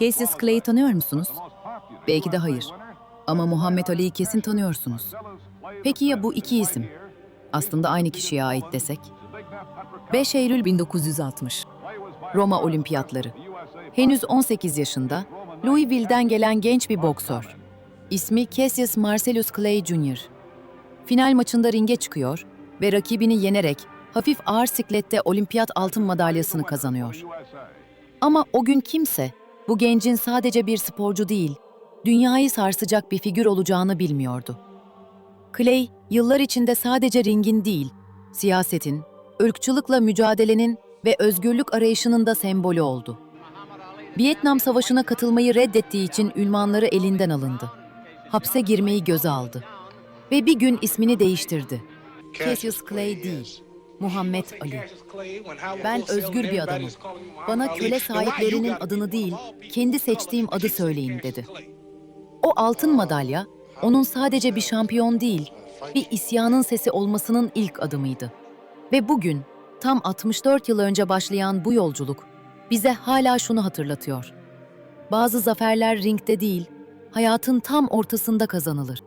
Cassius Clay'i tanıyor musunuz? Belki de hayır. Ama Muhammed Ali'yi kesin tanıyorsunuz. Peki ya bu iki isim? Aslında aynı kişiye ait desek? 5 Eylül 1960. Roma Olimpiyatları. Henüz 18 yaşında, Louisville'den gelen genç bir boksör. İsmi Cassius Marcellus Clay Jr. Final maçında ringe çıkıyor ve rakibini yenerek hafif ağır siklette olimpiyat altın madalyasını kazanıyor. Ama o gün kimse bu gencin sadece bir sporcu değil, dünyayı sarsacak bir figür olacağını bilmiyordu. Clay, yıllar içinde sadece ringin değil, siyasetin, ırkçılıkla mücadelenin ve özgürlük arayışının da sembolü oldu. Vietnam Savaşı'na katılmayı reddettiği için ünvanları elinden alındı. Hapse girmeyi göze aldı. Ve bir gün ismini değiştirdi. Cassius Clay değil, Muhammed Ali. Ben özgür bir adamım. Bana köle sahiplerinin adını değil, kendi seçtiğim adı söyleyin dedi. O altın madalya, onun sadece bir şampiyon değil, bir isyanın sesi olmasının ilk adımıydı. Ve bugün, tam 64 yıl önce başlayan bu yolculuk, bize hala şunu hatırlatıyor. Bazı zaferler ringde değil, hayatın tam ortasında kazanılır.